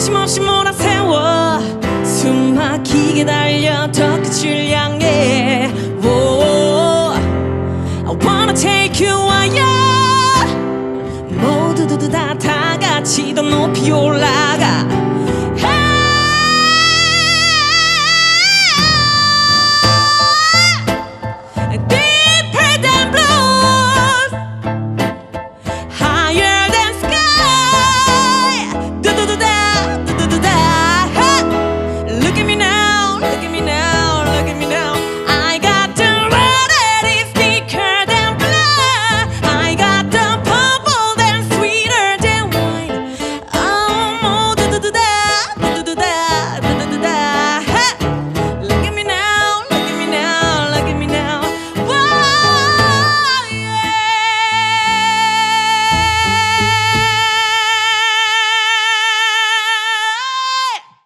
거침없이 몰아세워. 숨 막히게 달려 더 끝을 향해. Whoa, I wanna take you higher. 모두들 다, 다 같이 더 높이 올라.